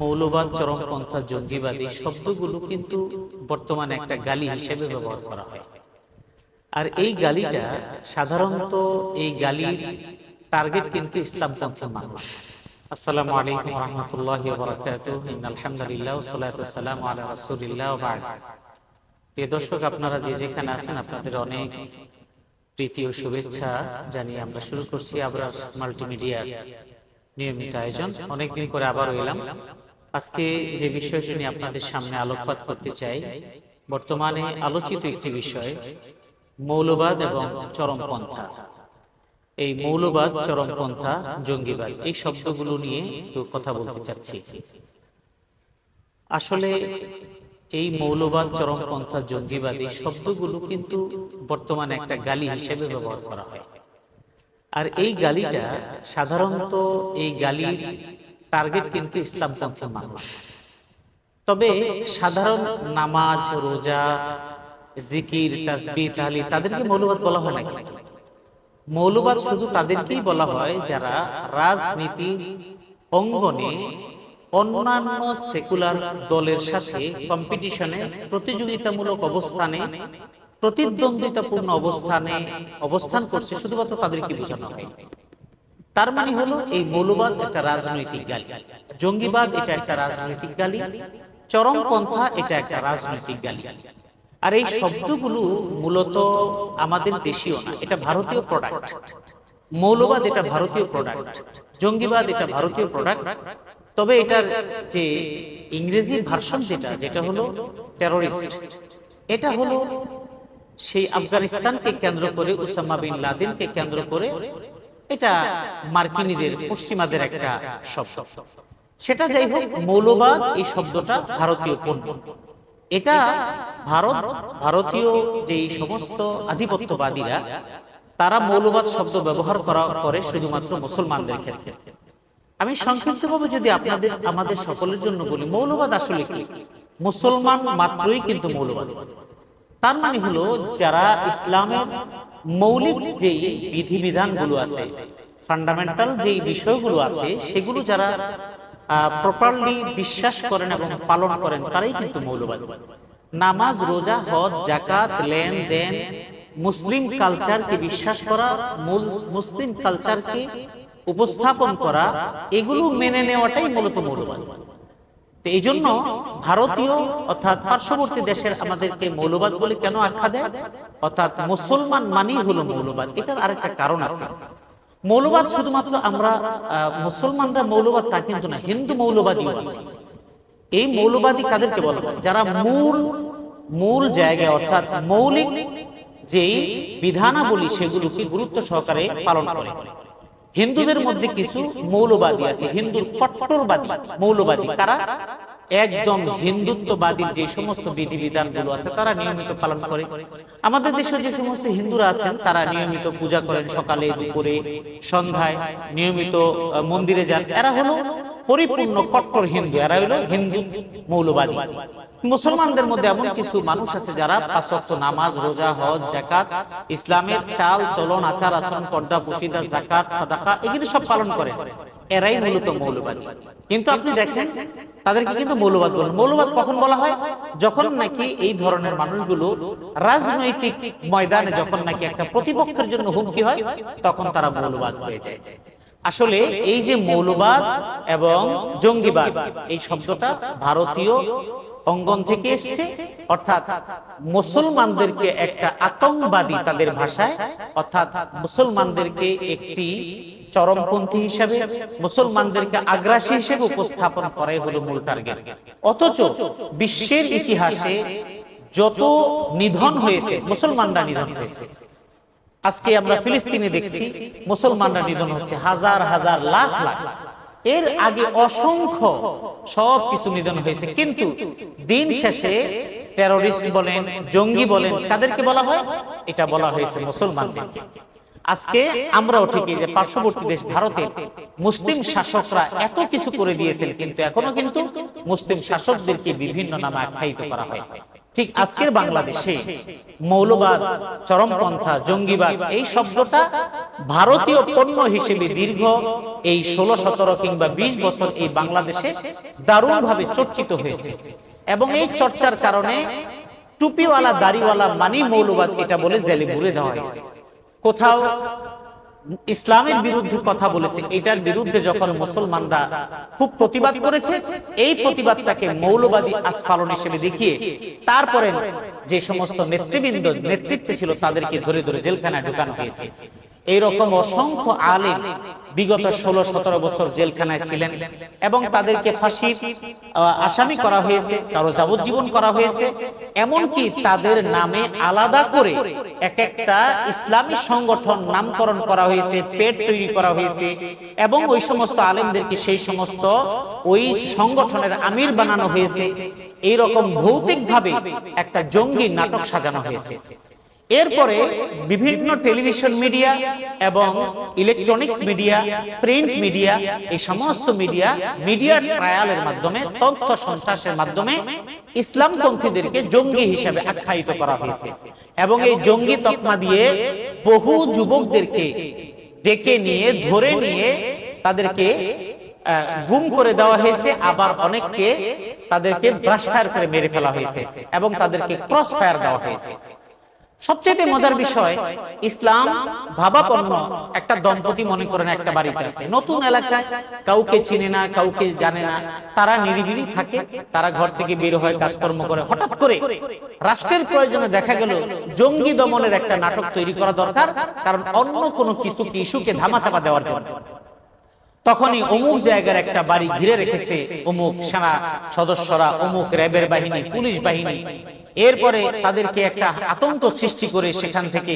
মৌলবাদ, চরমপন্থা, জঙ্গিবাদী শব্দগুলো কিন্তু বর্তমানে একটা গালি হিসেবে ব্যবহার করা হয়। আর এই গালিটা সাধারণত এই গালির টার্গেট কিন্তু ইসলামপন্থী মানুষ। আসসালামু আলাইকুম দর্শক, আপনারা যে যেখানে আছেন, আপনাদের অনেক প্রীতি ও শুভেচ্ছা জানিয়ে আমরা শুরু করছি আবরার মাল্টিমিডিয়া নিয়মিত আয়োজন। অনেকদিন করে আবার এলাম। আজকে যে বিষয়টি নিয়ে আপনাদের সামনে আলোকপাত করতে চাই বর্তমানে আলোচিত একটি বিষয় মৌলবাদ এবং চরমপন্থা। এই মৌলবাদ চরমপন্থা জঙ্গিবাদ এই শব্দগুলো নিয়ে একটু কথা বলতে চাচ্ছি। আসলে এই মৌলবাদ চরমপন্থা জঙ্গিবাদ এই শব্দগুলো কিন্তু বর্তমানে একটা গালি হিসেবে ব্যবহার করা হয়। আর এই গালিটা সাধারণত এই গালির টার্গেট কিন্তু ইসলামপন্থী মানুষ। তবে সাধারণ নামাজ রোজা জিকির তাসবিহ তাহলে তাদেরকে মৌলবাদ বলা হয় না কিন্তু। মৌলবাদ শুধু তাদেরকেই বলা হয় যারা রাজনীতি অঙ্গনে অন্যান্য সেকুলার দলের সাথে কম্পিটিশনে প্রতিযোগিতামূলক অবস্থানে প্রতিদ্বন্দ্বিতাপূর্ণ অবস্থানে অবস্থান করছে শুধুমাত্র তাদেরকে বোঝানো হয়। তার মানে হলো এই মৌলবাদ একটা রাজনৈতিক গালি। জঙ্গিবাদ এটা একটা রাজনৈতিক গালি। চরমপন্থা এটা একটা রাজনৈতিক গালি। আর এই শব্দগুলো মূলত আমাদের দেশীয় না এটা ভারতীয় প্রোডাক্ট মৌলবাদ এটা ভারতীয় প্রোডাক্ট জঙ্গিবাদ এটা ভারতীয় প্রোডাক্ট তবে এটার যে ইংরেজি ভার্সন যেটা যেটা হলো টেরোরিস্ট এটা হলো সেই আফগানিস্তানকে কেন্দ্র করে উসামা বিন লাদেনকে কেন্দ্র করে এটা মার্কিনীদের পশ্চিমাদের একটা শব্দ। সেটা যাই হোক মৌলবাদ এই শব্দটা ভারতীয় পণ্য। এটা ভারত ভারতীয় যে সমস্ত আধিপত্যবাদীরা তারা মৌলবাদ শব্দ ব্যবহার করা করে শুধুমাত্র মুসলমানদের ক্ষেত্রে। আমি সংক্ষিপ্তভাবে যদি আপনাদের আমাদের সকলের জন্য বলি মৌলবাদ আসলে কি? মুসলমান মাত্রই কিন্তু মৌলবাদ। তার মানে হলো যারা ইসলামের মৌলিক যে বিধিবিধানগুলো আছে ফান্ডামেন্টাল যে বিষয়গুলো আছে সেগুলো যারা প্রপারলি বিশ্বাস করেন এবং পালন করেন তারাই কিন্তু মৌলবাদ। নামাজ রোজা হজ জাকাত লেনদেন মুসলিম কালচারকে বিশ্বাস করা মূল মুসলিম কালচারকে উপস্থাপন করা এগুলো মেনে নেওয়াটাই মূলত মৌলবাদ। তো এই জন্য ভারতীয় অর্থাৎ পার্শ্ববর্তী দেশের আমাদেরকে মৌলবাদ বলে কেন আখ্যা দেয়? অর্থাৎ মুসলমান মানেই হলো মৌলবাদ। এটার আরেকটা কারণ আছে। মৌলবাদ শুধুমাত্র আমরা মুসলমানরা মৌলবাদ তা কিন্তু না, হিন্দু মৌলবাদীও আছে। এই মৌলবাদী কাদেরকে বলা হয়? যারা মূল মূল জায়গায় অর্থাৎ মৌলিক যেই বিধানাবলী সেগুলোকে গুরুত্ব সহকারে পালন করে। হিন্দুদের মধ্যে কিছু মৌলবাদী আছে। হিন্দুর কট্টরবাদী মৌলবাদী। তারা একদম হিন্দুত্ববাদীর যে সমস্ত বিধিবিধানগুলো আছে তারা নিয়মিত পালন করে। আমাদের দেশে যে সমস্ত হিন্দুরা আছেন তারা নিয়মিত পূজা করেন সকালে দুপুরে সন্ধ্যায় নিয়মিত মন্দিরে যান। এরা হলো পরিপূর্ণ কট্টর হিন্দু এরা হলো হিন্দু মৌলবাদী। মুসলমানদের মধ্যে এমন কিছু মানুষ আছে যারা পাঁচ নামাজ, রোজা, হজ জাকাত ইসলামের চাল, চলন, আচার আচরণ, পর্দা, পুশিদা জাকাত সাদাকা, এগুলো সব পালন করে। এরাই মূলত মৌলবাদী। কিন্তু আপনি দেখেন, তাদেরকে কিন্তু মৌলবাদ বলেন মৌলবাদ কখন বলা হয়? যখন নাকি এই ধরনের মানুষগুলো রাজনৈতিক ময়দানে যখন নাকি একটা প্রতিপক্ষের জন্য হুমকি হয়, তখন তারা মৌলবাদ হয়ে যায়। আসলে এই যে মৌলবাদ এবং জঙ্গিবাদ এই শব্দটা ভারতীয় অঙ্গন থেকে এসছে। অর্থাৎ মুসলমানদেরকে একটা আতঙ্কবাদী তাদের ভাষায় অর্থাৎ মুসলমানদেরকে একটি চরমপন্থী হিসাবে মুসলমানদেরকে আগ্রাসী হিসেবে উপস্থাপন করাই হলো মূল টার্গেট অথচ বিশ্বের ইতিহাসে যত নিধন হয়েছে মুসলমানরা নিধন হয়েছে। আজকে আমরা ফিলিস্তিনে দেখছি মুসলমানরা নিধন হচ্ছে হাজার হাজার লাখ লাখ এর আগে অসংখ্য সব কিছু নিধন হয়েছে কিন্তু দিন শেষে টেরোরিস্ট বলেন জঙ্গি বলেন কাদেরকে বলা হয়? এটা বলা হয়েছে মুসলমানদেরকে আজকে আমরাও ঠিকই যে পার্শ্ববর্তী দেশ ভারতে মুসলিম শাসকরা এত কিছু করে দিয়েছেন কিন্তু এখনও কিন্তু মুসলিম শাসকদেরকে বিভিন্ন নামে আখ্যায়িত করা হয়। ঠিক আজকের বাংলাদেশে মৌলবাদ চরমপন্থা জঙ্গিবাদ এই শব্দটা ভারতীয় পণ্য হিসেবে দীর্ঘ এই ষোলো সতেরো কিংবা বিশ বছর এই বাংলাদেশে দারুণভাবে চর্চিত হয়েছে। এবং এই চর্চার কারণে টুপিওয়ালা দাড়িওয়ালা মানি মৌলবাদ এটা বলে জেলে মুড়ে দেওয়া হয়েছে। কোথাও ইসলামের বিরুদ্ধে কথা বলেছে এটার বিরুদ্ধে যখন মুসলমানরা খুব প্রতিবাদ করেছে এই প্রতিবাদটাকে মৌলবাদী আস্ফালন হিসেবে দেখিয়ে তারপরে যে সমস্ত নেতৃবৃন্দ নেতৃত্বে ছিল তাদেরকে ধরে ধরে জেলখানায় ঢুকানো হয়েছে। এইরকম অসংখ্য আলেম বিগত ষোলো সতেরো বছর জেলখানায় ছিলেন এবং তাদেরকে ফাঁসির আসামি করা হয়েছে কারও যাবজ্জীবন করা হয়েছে। এমনকি তাদের নামে আলাদা করে এক একটা ইসলামী সংগঠন নামকরণ করা হয়েছে পেট তৈরি করা হয়েছে। এবং ওই সমস্ত আলেমদেরকে সেই সমস্ত ওই সংগঠনের আমির বানানো হয়েছে। এইরকম ভৌতিকভাবে একটা জঙ্গি নাটক সাজানো হয়েছে। এরপরে বিভিন্ন টেলিভিশন মিডিয়া এবং ইলেকট্রনিক্স মিডিয়া প্রিন্ট মিডিয়া এই সমস্ত মিডিয়া মিডিয়া ট্রায়ালের মাধ্যমে তথ্য সন্ত্রাসের মাধ্যমে ইসলামপন্থীদেরকে জঙ্গি হিসেবে আখ্যায়িত করা হয়েছে। এবং এই জঙ্গি তকমা দিয়ে বহু যুবকদেরকে ডেকে নিয়ে ধরে নিয়ে তাদেরকে গুম করে দেওয়া হয়েছে আবার অনেককে তাদেরকে ব্রাশ ফায়ার করে মেরে ফেলা হয়েছে এবং তাদেরকে ক্রস ফায়ার দেওয়া হয়েছে। সবচেয়ে মজার বিষয় ইসলাম ভাবাপন্ন একটা দম্পতি মনে করেন একটা বাড়িতে আছে নতুন এলাকায় কাউকে চিনে না কাউকে জানে না। তারা নিরিবিলি থাকে তারা ঘর থেকে বের হয় কাজকর্ম করে। হঠাৎ করে রাষ্ট্রের প্রয়োজনে দেখা গেল জঙ্গি দমনের একটা নাটক তৈরি করা দরকার কারণ অন্য কোনো কিছুকে ইস্যুকে ধামাচাপা দেওয়ার জন্য। তখনই অমুক জায়গার একটা বাড়ি ঘিরে রেখেছে অমুক সেনা সদস্যরা অমুক র্যাবের বাহিনী। পুলিশ বাহিনী। এরপরে তাদেরকে একটা আতঙ্ক সৃষ্টি করে সেখান থেকে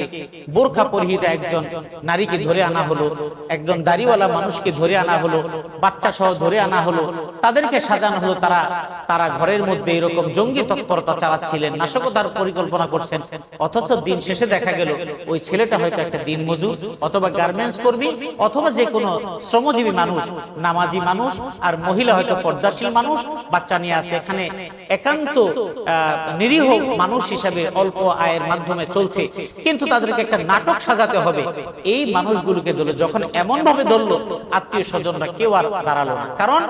বোরখা পরিহিত একজন নারীকে ধরে আনা হলো একজন দাড়িওয়ালা মানুষকে ধরে আনা হলো বাচ্চা সহ ধরে আনা হলো তাদেরকে সাজানো হলো তারা তারা ঘরের মধ্যে এরকম জঙ্গি তৎপরতা চালাচ্ছিলেন নাশকতার পরিকল্পনা করছেন। অথচ দিন শেষে দেখা গেল ওই ছেলেটা হয়তো একটা দিন মজুর অথবা গার্মেন্টস কর্মী অথবা যে কোনো শ্রমজীবী মানুষ নামাজি মানুষ আর মহিলা হয়তো পর্দাশীল মানুষ বাচ্চা নিয়ে আছে এখানে একান্ত আহ, নিরীহ মানুষ হিসাবে অল্প আয়ের মাধ্যমে চলছে, কিন্তু তাদেরকে একটা নাটক সাজাতে হবে। এই মানুষগুলোকে দলে যখন এমন ভাবে ধরলো, আত্মীয় স্বজনরা কেউ আর দাঁড়াল না। কারণ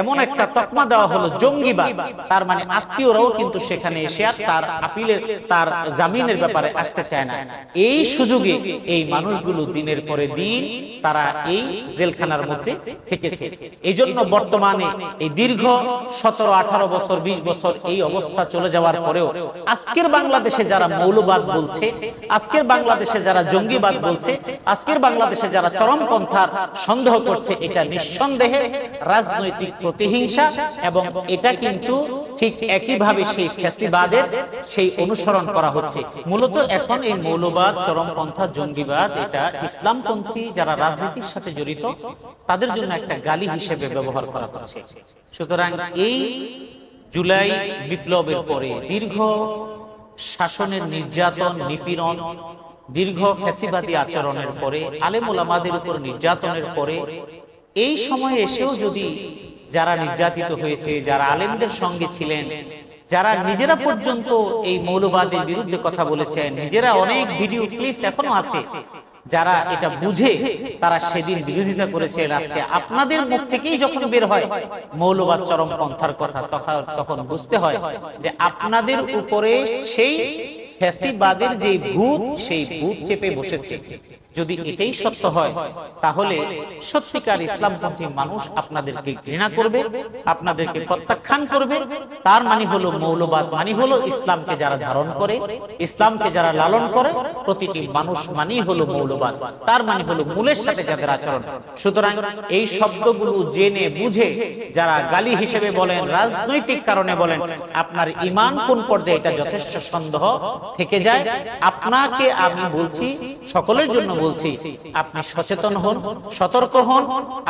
এমন একটা তকমা দেওয়া হলো জঙ্গিবাদ। তার মানে আত্মীয়রাও কিন্তু সেখানে এসে আর তার আপিলের তার জামিনের ব্যাপারে আসতে চায় না। এই সুযোগে এই মানুষগুলো দিনের পরে দিন তারা এই জেলখানার মধ্যে থেকেছে। এই জন্য বর্তমানে এই দীর্ঘ সতেরো আঠারো বছর বিশ বছর এই অবস্থা চলে যাওয়ার পরেও আজকের বাংলাদেশে যারা মৌলবাদ বলছে আজকের বাংলাদেশে যারা জঙ্গিবাদ বলছে আজকের বাংলাদেশে যারা চরমপন্থার সন্দেহ করছে এটা নিঃসন্দেহে রাজনৈতিক প্রতিহিংসা এবং এটা কিন্তু ঠিক একইভাবে সেই ফ্যাসিবাদের সেই অনুসরণ করা হচ্ছে। মূলত এখন এই মৌলবাদ, চরমপন্থা, জঙ্গিবাদ, এটা ইসলামপন্থী যারা রাজনীতির সাথে জড়িত, তাদের জন্য একটা গালি হিসেবে ব্যবহার করা হচ্ছে। সুতরাং এই জুলাই বিপ্লবের পরে দীর্ঘ শাসনের নির্যাতন, নিপীড়ন, দীর্ঘ ফ্যাসিবাদী আচরণের পরে আলেমুল আমাদের উপর নির্যাতনের পরে, এই সময়ে এসেও যদি যারা নির্যাতিত হয়েছে যারা আলেমদের সঙ্গে ছিলেন যারা নিজেরা পর্যন্ত এই মৌলবাদের বিরুদ্ধে কথা বলেছেন নিজেরা অনেক ভিডিও ক্লিপস এখনও আছে যারা এটা বুঝে তারা সেদিন বিরোধিতা করেছেন আজকে আপনাদের মুখ থেকেই যখন বের হয় মৌলবাদ চরম পন্থার কথা তখন তখন বুঝতে হয় যে আপনাদের উপরে সেই ফ্যাসিবাদের যে ভূত, সেই ভূত চেপে বসেছে। যদি এটাই সত্য হয়, তাহলে সত্যিকার ইসলামপন্থী মানুষ আপনাদেরকে ঘৃণা করবে, আপনাদেরকে প্রত্যাখ্যান করবে। তার মানে হলো মৌলবাদ মানে হলো ইসলামকে যারা ধারণ করে, ইসলামকে যারা লালন করে, প্রতিটি মানুষ মানেই হলো মৌলবাদ। তার মানে হলো মূলের সাথে যাদের আচরণ। সুতরাং এই শব্দগুলো জেনে বুঝে যারা গালি হিসেবে বলেন, রাজনৈতিক কারণে বলেন, আপনার ইমান কোন পর্যায়ে এটা যথেষ্ট সন্দেহ থেকে যায়, আপনাকে আমি বলছি, সকলের জন্য বলছি, আপনি সচেতন হন, সতর্ক হন,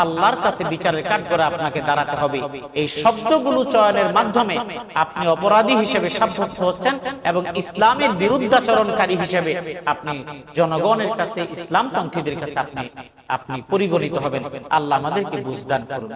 আল্লাহর কাছে বিচারের কাঠ করে আপনাকে দাঁড়াতে হবে। এই শব্দগুলো চয়নের মাধ্যমে আপনি অপরাধী হিসেবে সাব্যস্ত হচ্ছেন এবং ইসলামের বিরুদ্ধাচরণকারী হিসেবে আপনি জনগণের কাছে, ইসলামপন্থীদের কাছে আপনি আপনি পরিগণিত হবেন। আল্লাহ আমাদেরকে বুঝদান করুন